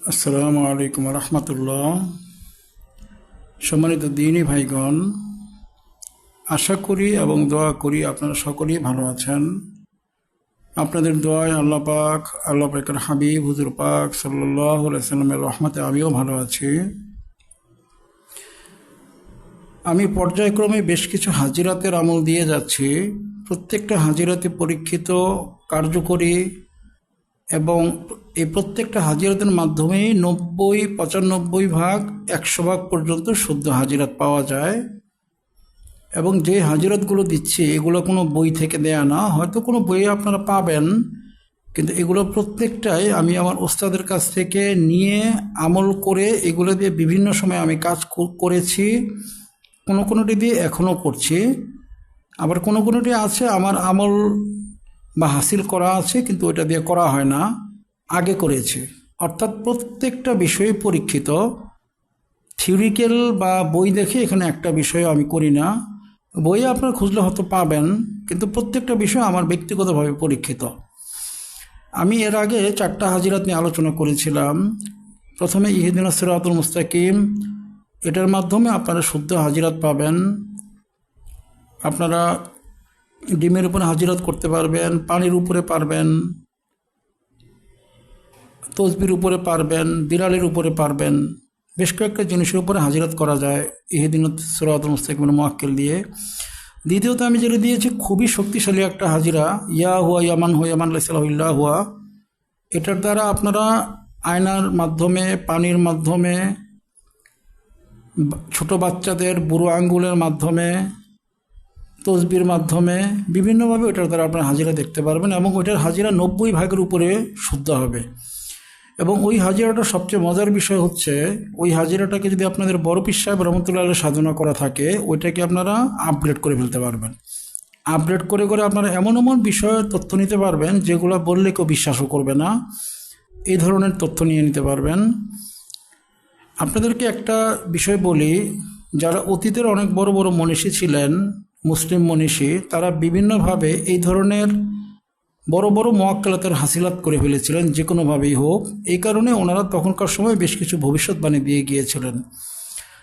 আসসালামু আলাইকুম রহমতুল্লাহ। সম্মানিত দিনী ভাইগণ, আশা করি এবং দোয়া করি আপনারা সকলেই ভালো আছেন। আপনাদের দোয়ায় আল্লাহ পাক, আল্লাহ পাকের হাবিব, হুজুর পাক সাল্লাহ সাল্লামের রহমতে আমিও ভালো আছি। আমি পর্যায়ক্রমে বেশ কিছু হাজিরাতের আমল দিয়ে যাচ্ছি। প্রত্যেকটা হাজিরাতে পরীক্ষিত, কার্যকরী এবং এই প্রত্যেকটা হাজিরাতের মাধ্যমেই নব্বই, পঁচানব্বই ভাগ, একশো ভাগ পর্যন্ত শুদ্ধ হাজিরাত পাওয়া যায়। এবং যে হাজিরাতগুলো দিচ্ছি, এগুলো কোনো বই থেকে দেয়া না। হয়তো কোনো বইয়ে আপনারা পাবেন, কিন্তু এগুলো প্রত্যেকটাই আমি আমার ওস্তাদের কাছ থেকে নিয়ে আমল করে এগুলো দিয়ে বিভিন্ন সময় আমি কাজ করেছি। কোনো কোনোটি দিয়ে এখনও করছি। আবার কোনো কোনোটি আছে, আমার আমল বা হাসিল করা আছে, কিন্তু ওইটা দিয়ে করা হয় না, আগে করেছে। অর্থাৎ প্রত্যেকটা বিষয়ে পরীক্ষিত। থিওরিক্যাল বা বই দেখে এখানে একটা বিষয় আমি করি না। বইয়ে আপনার খুঁজলে হয়তো পাবেন, কিন্তু প্রত্যেকটা বিষয় আমার ব্যক্তিগতভাবে পরীক্ষিত। আমি এর আগে চারটা হাজিরাত নিয়ে আলোচনা করেছিলাম। প্রথমে ইহিদিন সিরাতুল মুস্তাকিম। এটার মাধ্যমে আপনারা শুদ্ধ হাজিরাত পাবেন। আপনারা ডিমের উপরে হাজিরাত করতে পারবেন, পানির উপরে পারবেন, তসবির উপরে পারবেন বিড়ালের উপরে পারবেন। বেশ কয়েকটা জিনিসের উপরে হাজিরাত করা যায় ইহেদিন সুরাত মুস্তাকিমের মোয়াক্কেল দিয়ে। দ্বিতীয়ত আমি যেটা দিয়েছি, খুবই শক্তিশালী একটা হাজিরা, ইয়া হুয়া ইয়ামান হুয়া ইয়ামান ইল্লাহ হুয়া। এটার দ্বারা আপনারা আয়নার মাধ্যমে, পানির মাধ্যমে, ছোট বাচ্চাদের বুড়ো আঙ্গুলের মাধ্যমে তসবির মাধ্যমে বিভিন্নভাবে ওটার দ্বারা আপনার হাজিরা দেখতে পারবেন এবং ওইটার হাজিরা নব্বই ভাগের উপরে শুদ্ধ হবে। এবং ওই হাজিরাটা সবচেয়ে মজার বিষয় হচ্ছে, ওই হাজিরাটাকে যদি আপনাদের বড় সাহেব রহমতুল্লাহ সাধনা করা থাকে, ওইটাকে আপনারা আপগ্রেড করে ফেলতে পারবেন। আপগ্রেড করে করে আপনারা এমন এমন বিষয়ের তথ্য নিতে পারবেন, যেগুলো বললে কেউ বিশ্বাসও করবে না। এই ধরনের তথ্য নিয়ে নিতে পারবেন। আপনাদেরকে একটা বিষয় বলি, যারা অতীতের অনেক বড় বড় মনীষী ছিলেন মুসলিম মনীষী, তারা বিভিন্নভাবে এই ধরনের বড় বড় মোয়াক্কালাতের হাসিলাত করে ফেলেছিলেন, যে কোনোভাবেই হোক। এই কারণে ওনারা তখনকার সময় বেশ কিছু ভবিষ্যৎবাণী দিয়ে গিয়েছিলেন।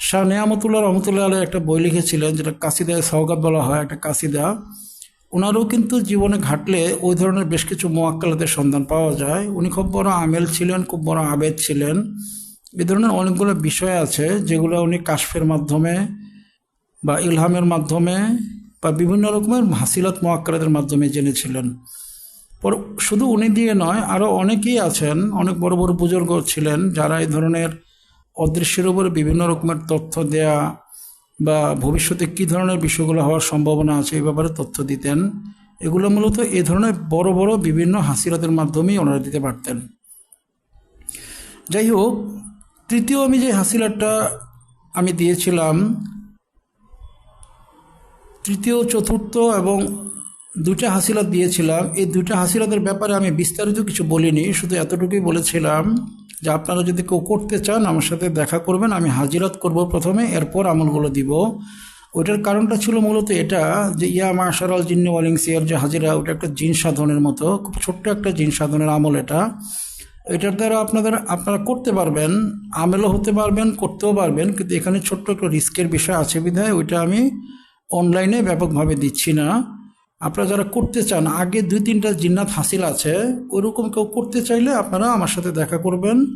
শাহ নেয়ামতুল্লাহ রহমতুল্লাহ আলহ একটা বই লিখেছিলেন, যেটা কাসিদায় সওগাত বলা হয়, একটা কাসিদা। ওনারও কিন্তু জীবনে ঘাটলে ওই ধরনের বেশ কিছু মোয়াক্কালাতের সন্ধান পাওয়া যায়। উনি খুব বড় আমেল ছিলেন, খুব বড় আবেদ ছিলেন। এ ধরনের অনেকগুলো বিষয় আছে, যেগুলো উনি কাশফের মাধ্যমে বা ইলহামের মাধ্যমে বা বিভিন্ন রকমের হাসিলত মোয়াক্কালাতের মাধ্যমে জেনেছিলেন পর শুধু উনি দিয়ে নয় আরও অনেকেই আছেন, অনেক বড় বড় বুজুর্গ ছিলেন যারা এই ধরনের অদৃশ্যের উপরে বিভিন্ন রকমের তথ্য দেয়া বা ভবিষ্যতে কী ধরনের বিষয়গুলো হওয়ার সম্ভাবনা আছে এই ব্যাপারে তথ্য দিতেন। এগুলো মূলত এ ধরনের বড় বড় বিভিন্ন হাসিরাতের মাধ্যমেই ওনারা দিতে পারতেন। যাই হোক, তৃতীয় আমি যে হাসিলাটা আমি দিয়েছিলাম তৃতীয়, চতুর্থ এবং দুইটা হাসিলাত দিয়েছিলাম। এই দুইটা হাসিলাতের ব্যাপারে আমি বিস্তারিত কিছু বলিনি, শুধু এতটুকুই বলেছিলাম যে আপনারা যদি কেউ করতে চান আমার সাথে দেখা করবেন, আমি হাজিরাত করব প্রথমে, এরপর আমলগুলো দিব। ওইটার কারণটা ছিল মূলত এটা যে, ইয়া মাশার আল জিন্নি ওয়ালিং সিয়ার যে হাজিরা, ওটা একটা জিন সাধনের মতো, খুব ছোট্ট একটা জিন সাধনের আমল এটা। এটার দ্বারা আপনাদের, আপনারা করতে পারবেন, আমেলও হতে পারবেন, করতেও পারবেন, কিন্তু এখানে ছোট্ট একটা রিস্কের বিষয় আছে বিধায়, ওইটা আমি অনলাইনে ব্যাপকভাবে দিচ্ছি না। আপনারা যারা করতে চান, আগে দুই তিনটা জিন্নাত হাসিল আছে ওইরকম কেউ করতে চাইলে আপনারা আমার সাথে দেখা করবেন।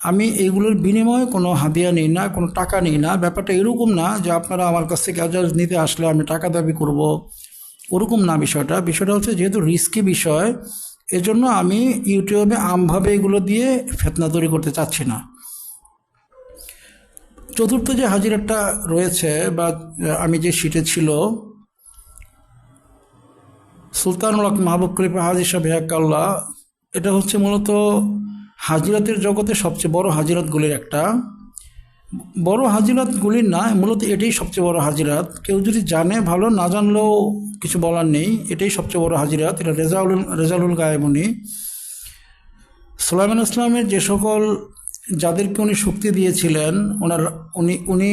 আমি এইগুলোর বিনিময়ে কোনো হাদিয়া নিই না, কোনো টাকা নিই না। ব্যাপারটা এরকম না যে আপনারা আমার কাছ থেকে আজাজ নিতে আসলে আমি টাকা দাবি করব। ওরকম না বিষয়টা। বিষয়টা হচ্ছে যেহেতু রিস্কি বিষয়, এজন্য আমি ইউটিউবে আমভাবে এগুলো দিয়ে ফেতনা তৈরি করতে চাচ্ছি না। চতুর্থ যে হাজিরাটা রয়েছে বা আমি যে সিটে ছিল, সুলতানুল হক মাহবুব করিফা হাজির সাহেব এটা হচ্ছে মূলত হাজিরাতের জগতে সবচেয়ে বড় হাজিরাতগুলির একটা। বড় হাজিরাতগুলির না, মূলত এটাই সবচেয়ে বড় হাজিরাত। কেউ যদি জানে ভালো, না জানলেও কিছু বলার নেই, এটাই সবচেয়ে বড় হাজিরাত। এটা রেজাউল রেজাউল গায়েবনি। সুলাইমান ইসলামের যে সকল যাদেরকে উনি শক্তি দিয়েছিলেন, ওনার উনি উনি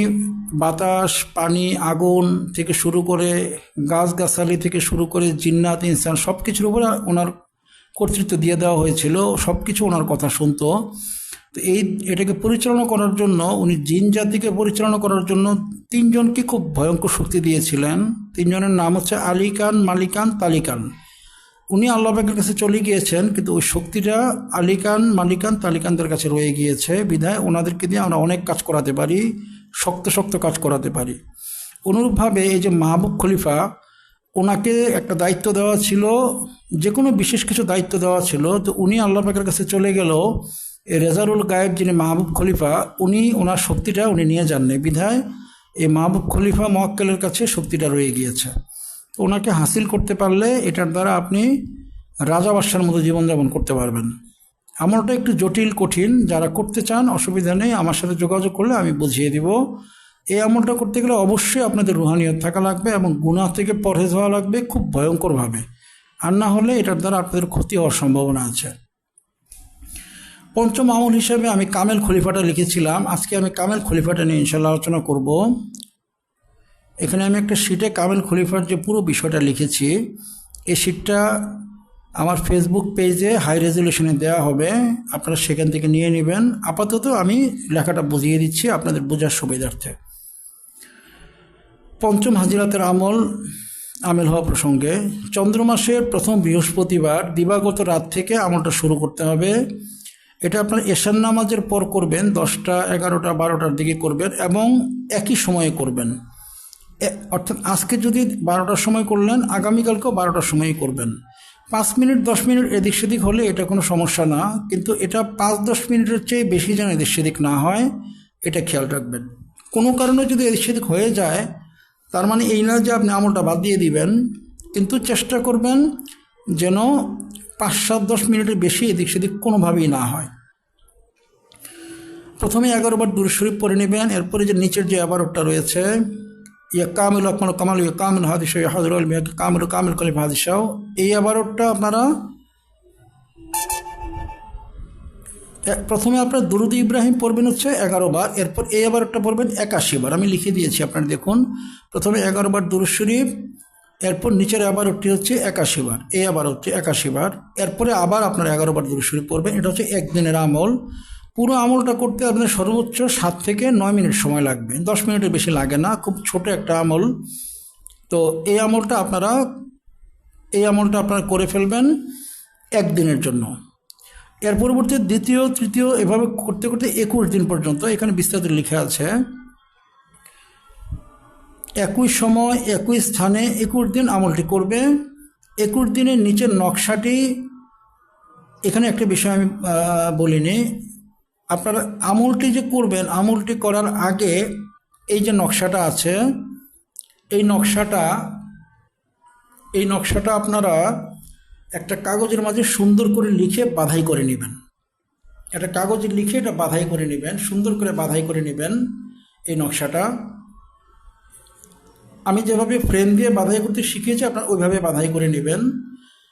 বাতাস, পানি, আগুন থেকে শুরু করে গাছগাছালি থেকে শুরু করে জিন্নাত, ইনসান সব কিছুর উপরে ওনার কর্তৃত্ব দিয়ে দেওয়া হয়েছিল সব কিছু ওনার কথা শুনতো। তো এই, এটাকে পরিচালনা করার জন্য, উনি জিন জাতিকে পরিচালনা করার জন্য তিনজনকে খুব ভয়ঙ্কর শক্তি দিয়েছিলেন। তিনজনের নাম হচ্ছে আলিকান মালিকান তালিকান উনি আল্লাহ পাকের কাছে চলে গিয়েছেন, কিন্তু ওই শক্তিটা আলিকান মালিকান তালিকানদের কাছে রয়ে গিয়েছে বিধায় ওনাদেরকে দিয়ে আমরা অনেক কাজ করাতে পারি, শক্ত শক্ত কাজ করাতে পারি। অনুরূপভাবে এই যে মাহবুব খলিফা, ওনাকে একটা দায়িত্ব দেওয়া ছিল, যে কোনো বিশেষ কিছু দায়িত্ব দেওয়া ছিল, তো উনি আল্লাহ পাকের কাছে চলে গেল এই রেজারুল গায়েব যিনি মাহবুব খলিফা, উনি ওনার শক্তিটা উনি নিয়ে যাননি। বিধায় এই মাহবুব খলিফা মোয়াক্কেলের কাছে শক্তিটা রয়ে গিয়েছে। তো ওনাকে হাসিল করতে পারলে এটার দ্বারা আপনি রাজা বাদশার মতো জীবনযাপন করতে পারবেন। আমলটা একটু জটিল, কঠিন। যারা করতে চান, অসুবিধা নেই। আমার সাথে যোগাযোগ করলে আমি বুঝিয়ে দিব। এই আমলটা করতে গেলে অবশ্যই আপনাদের রুহানিয়ত থাকা লাগবে এবং গুণা থেকে পরহেজ হওয়া লাগবে খুব ভয়ঙ্করভাবে। আর না হলে এটার দ্বারা আপনাদের ক্ষতি হওয়ার সম্ভাবনা আছে। পঞ্চম আমল হিসেবে আমি কামেল খলিফাটা লিখেছিলাম। আজকে আমি কামেল খলিফাটা নিয়ে ইনশাল্লাহ আলোচনা করব। এখানে আমি একটা শিটে কামেল খলিফার যে পুরো বিষয়টা লিখেছি, এই শিটটা আমার ফেসবুক পেজে হাই রেজলিউশনে দেওয়া হবে। আপনারা সেখান থেকে নিয়ে নেবেন। আপাতত আমি লেখাটা বুঝিয়ে দিচ্ছি আপনাদের বোঝার সুবিধার্থে। পঞ্চম হাজিরাতের আমল আমেল হওয়া প্রসঙ্গে, চন্দ্র মাসের প্রথম বৃহস্পতিবার দিবাগত রাত থেকে আমলটা শুরু করতে হবে। এটা আপনার এশান নামাজের পর করবেন, দশটা, এগারোটা, বারোটার দিকে করবেন এবং একই সময়ে করবেন। অর্থাৎ আজকে যদি বারোটার সময় করলেন, আগামীকালকেও বারোটার সময়ই করবেন। পাঁচ মিনিট, দশ মিনিট এদিক সেদিক হলে এটা কোনো সমস্যা না, কিন্তু এটা পাঁচ, দশ মিনিটের চেয়ে বেশি যেন এদিক সেদিক না হয়, এটা খেয়াল রাখবেন। কোনো কারণে যদি এদিক সেদিক হয়ে যায়, তার মানে এই না যে আপনি আমলটা বাদ দিয়ে দিবেন, কিন্তু চেষ্টা করবেন যেন পাঁচ, সাত, দশ মিনিটের বেশি এদিক সেদিক কোনোভাবেই না হয়। প্রথমে এগারোবার দূর শরীফ পরে নেবেন, এরপরে যে নিচের যে এগারোটা রয়েছে কামিল আকমাল কামাল কামিল হাদিস হাজর কামিল কামিল কলিম হাদিসাও এই এগারোটা আপনারা প্রথমে আপনার দুরুদ ইব্রাহিম পড়বেন হচ্ছে এগারো বার, এরপর এই এগারোটা পড়বেন একাশি বার। আমি লিখে দিয়েছি, আপনারা দেখুন। প্রথমে এগারো বার দুরুদ শরীফ, এরপর নিচের এগারোটি হচ্ছে একাশি বার। এই আবার হচ্ছে একাশি বার। এরপরে আবার আপনার এগারো বার দুরুদ শরীফ পড়বেন। এটা হচ্ছে একদিনের আমল। পুরো আমলটা করতে আপনার সর্বোচ্চ সাত থেকে নয় মিনিট সময় লাগবে। দশ মিনিটের বেশি লাগে না, খুব ছোট একটা আমল। তো এই আমলটা আপনারা, এই আমলটা আপনারা করে ফেলবেন একদিনের জন্য। এর পরবর্তী, দ্বিতীয়, তৃতীয়, এভাবে করতে করতে একুশ দিন পর্যন্ত, এখানে বিস্তারিত লেখা আছে। একই সময় একই স্থানে একুশ দিন আমলটি করবে। একুশ দিনের নিচের নকশাটি, এখানে একটা বিষয় আমি বলিনি। আপনারা আমলটি যে করবেন, আমলটি করার আগে এই যে নকশাটা আছে, এই নকশাটা এই নকশাটা আপনারা একটা কাগজের মাঝে সুন্দর করে লিখে বাধাই করে নেবেন। একটা কাগজে লিখে এটা বাধাই করে নেবেন, সুন্দর করে বাধাই করে নেবেন এই নকশাটা। আমি যেভাবে ফ্রেম দিয়ে বাধাই করতে শিখিয়েছি, আপনার ওইভাবে বাধাই করে নেবেন।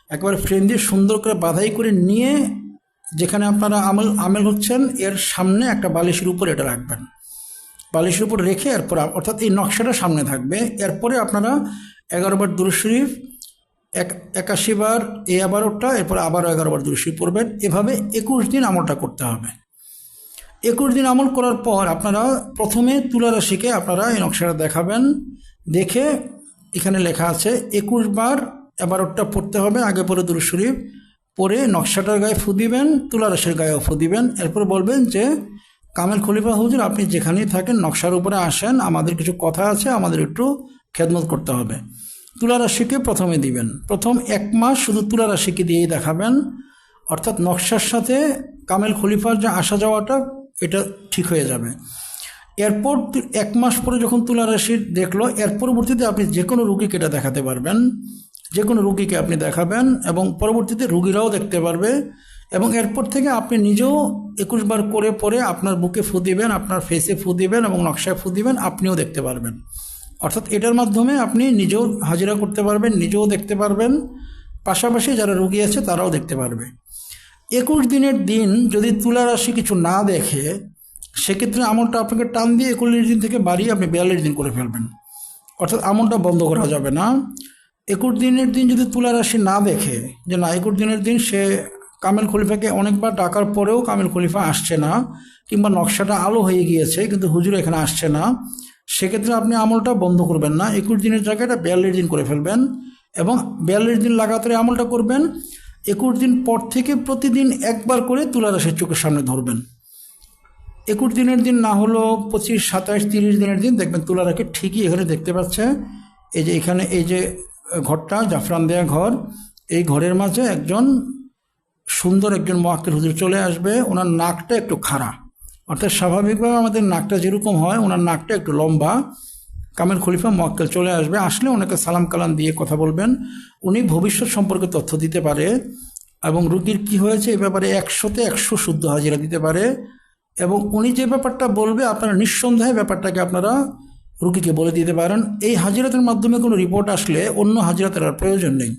একবার ফ্রেম দিয়ে সুন্দর করে বাধাই করে নিয়ে যেখানে আপনারা আমল, আমেল হচ্ছেন এর সামনে একটা বালিশের উপর এটা রাখবেন। বালিশের উপর রেখে এরপর অর্থাৎ এই নকশাটা সামনে থাকবে। এরপরে আপনারা এগারো বার দুরুদ শরীফ, এক, একাশি বার এই আবারটা এরপর আবারও এগারো বার দুরুদ শরীফ পড়বেন। এভাবে একুশ দিন আমলটা করতে হবে। একুশ দিন আমল করার পর আপনারা প্রথমে তুলা রাশিকে আপনারা এই নকশাটা দেখাবেন। দেখে এখানে লেখা আছে, একুশ বার এবারটা পড়তে হবে, আগে পরে দুরুদ শরীফ। পরে নকশাটার গায়ে ফু দিবেন, তুলা রাশির গায়েও ফু দিবেন। এরপর বলবেন যে, কামেল খলিফা হুজুর, আপনি যেখানেই থাকেন, নকশার উপরে আসেন, আমাদের কিছু কথা আছে, আমাদের একটু খেদমত করতে হবে। তুলা রাশিকে প্রথমে দিবেন। প্রথম এক মাস শুধু তুলা রাশিকে দিয়েই দেখাবেন। অর্থাৎ নকশার সাথে কামেল খলিফার যে আসা যাওয়াটা, এটা ঠিক হয়ে যাবে। এরপর এক মাস পরে যখন তুলা রাশি দেখল, এর পরবর্তীতে আপনি যে কোনো রুগীকে এটা দেখাতে পারবেন। যে কোনো রুগীকে আপনি দেখাবেন এবং পরবর্তীতে রুগীরাও দেখতে পারবে এবং এরপর থেকে আপনি নিজেও একুশ বার করে পরে আপনার বুকে ফু দিবেন, আপনার ফেসে ফু দিবেন এবং নকশায় ফু দিবেন, আপনিও দেখতে পারবেন। অর্থাৎ এটার মাধ্যমে আপনি নিজেও হাজিরা করতে পারবেন, নিজেও দেখতে পারবেন। পাশাপাশি যারা রুগী আছে তারাও দেখতে পারবে। একুশ দিনের দিন যদি তুলা রাশি কিছু না দেখে, সেক্ষেত্রে আমলটা আপনাকে টান দিয়ে একুশ দিন থেকে বাড়িয়ে আপনি বিয়াল্লিশ দিন করে ফেলবেন। অর্থাৎ আমলটা বন্ধ করা যাবে না। একুশ দিনের দিন যদি তুলা রাশি না দেখে, যে না, একুশ দিনের দিন সে কামেল খলিফাকে অনেকবার ডাকার পরেও কামেল খলিফা আসছে না, কিংবা নকশাটা আলো হয়ে গিয়েছে, কিন্তু হুজুর এখানে আসছে না, সেক্ষেত্রে আপনি আমলটা বন্ধ করবেন না। একুশ দিনের জায়গায় এটা বিয়াল্লিশ দিন করে ফেলবেন এবং বিয়াল্লিশ দিন লাগাতারে আমলটা করবেন। একুশ দিন পর থেকে প্রতিদিন একবার করে তুলা রাশের চোখের সামনে ধরবেন। একুশ দিনের দিন না হলো পঁচিশ, সাতাশ, তিরিশ দিনের দিন দেখবেন তুলা রাখে ঠিকই এখানে দেখতে পাচ্ছে। এই যে এখানে, এই যে ঘরটা, জাফরান দেয়া ঘর। এই ঘরের মাঝে একজন সুন্দর একজন মোয়াক্কেল হুজুর চলে আসবে। ওনার নাকটা একটু খাড়া। অর্থাৎ স্বাভাবিকভাবে আমাদের নাকটা যেরকম হয়, ওনার নাকটা একটু লম্বা। কামেল খলিফা মোয়াক্কেল চলে আসবে। আসলে ওনাকে সালাম কালাম দিয়ে কথা বলবেন। উনি ভবিষ্যৎ সম্পর্কে তথ্য দিতে পারে এবং রুগীর কি হয়েছে এ ব্যাপারে একশোতে একশো শুদ্ধ হাজিরা দিতে পারে। এবং উনি যে ব্যাপারটা বলবে, আপনারা নিঃসন্দেহে ব্যাপারটাকে আপনারা রুগীকে বলে দিতে পারেন, এই হাজিরাতের মাধ্যমে কোনো রিপোর্ট আসলে অন্য হাজিরাতের আর প্রয়োজন নেই।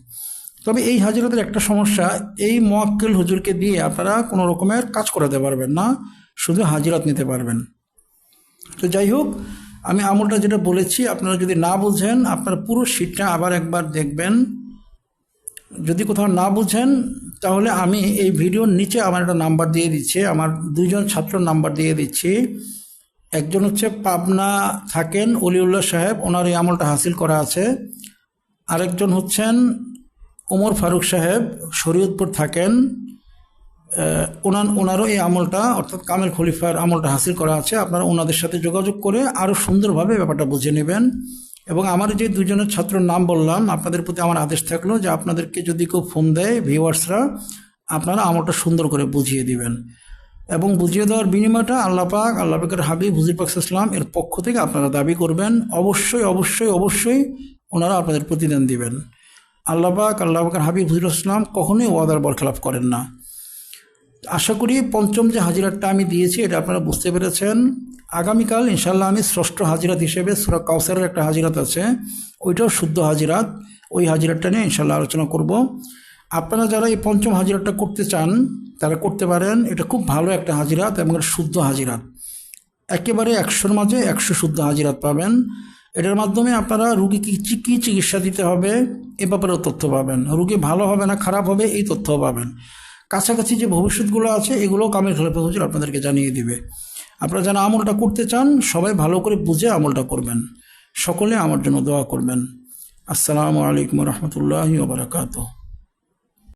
তবে এই হাজিরাতের একটা সমস্যা, এই মোয়াক্কেল হুজুরকে দিয়ে আপনারা কোনো রকমের কাজ করাতে পারবেন না, শুধু হাজিরাত নিতে পারবেন। তো যাই হোক, আমি আমলটা যেটা বলেছি, আপনারা যদি না বুঝেন, আপনার পুরো শীটটা আবার একবার দেখবেন। যদি কোথাও না বুঝেন, তাহলে আমি এই ভিডিওর নিচে আমার একটা নাম্বার দিয়ে দিচ্ছি, আমার দুইজন ছাত্র নাম্বার দিয়ে দিচ্ছি। একজন হচ্ছে পাবনা থাকেন অলিউল্লাহ সাহেব, ওনার এই আমলটা হাসিল করা আছে। আরেকজন হচ্ছেন ওমর ফারুক সাহেব, শরীয়তপুর থাকেন। ওনার ওনারও এই আমলটা, অর্থাৎ কামেল খলিফার আমলটা হাসিল করা আছে। আপনারা ওনাদের সাথে যোগাযোগ করে আরও সুন্দরভাবে ব্যাপারটা বুঝে নেবেন। এবং আমার যে দুজনের ছাত্রের নাম বললাম, আপনাদের প্রতি আমার আদেশ থাকল যে আপনাদেরকে যদি কেউ ফোন দেয় ভিউয়ার্সরা আপনারা আমলটা সুন্দর করে বুঝিয়ে দিবেন। এবং বুঝিয়ে দেওয়ার বিনিময়টা আল্লাহ পাক, আল্লাহ পাকের হাবিব হুজির পাক ইসলাম এর পক্ষ থেকে আপনারা দাবি করবেন। অবশ্যই অবশ্যই অবশ্যই ওনারা আপনাদের প্রতিদান দিবেন। আল্লাহ পাক, আল্লাহ পাকের হাবিব হুজুর ইসলাম কখনোই ওয়াদার বরখেলাপ করেন না। আশা করি পঞ্চম যে হাজিরাতটা আমি দিয়েছি, এটা আপনারা বুঝতে পেরেছেন। আগামীকাল ইনশাল্লাহ আমি ষষ্ঠ হাজিরাত হিসেবে সুরা কাউসারের একটা হাজিরাত আছে। ওইটাও শুদ্ধ হাজিরাত। ওই হাজিরাতটা নিয়ে ইনশাল্লাহ আলোচনা করব। আপনারা যারা এই পঞ্চম হাজিরাতটা করতে চান, তারা করতে পারেন। এটা খুব ভালো একটা হাজিরাত এবং শুদ্ধ হাজিরাত। একেবারে একশোর মাঝে একশো শুদ্ধ হাজিরাত পাবেন। এটার মাধ্যমে আপনারা রুগীকে কী কী চিকিৎসা দিতে হবে, এ ব্যাপারেও তথ্য পাবেন। রুগী ভালো হবে না, খারাপ হবে, এই তথ্যও পাবেন। কাছাকাছি যে ভবিষ্যৎগুলো আছে এগুলো কামের খলিফা হুজুর আপনাদেরকে জানিয়ে দিবে। আপনারা যারা আমলটা করতে চান, সবাই ভালো করে বুঝে আমলটা করবেন। সকলে আমার জন্য দোয়া করবেন। আসসালামু আলাইকুম রহমতুল্লাহি ওবরাকাতুহ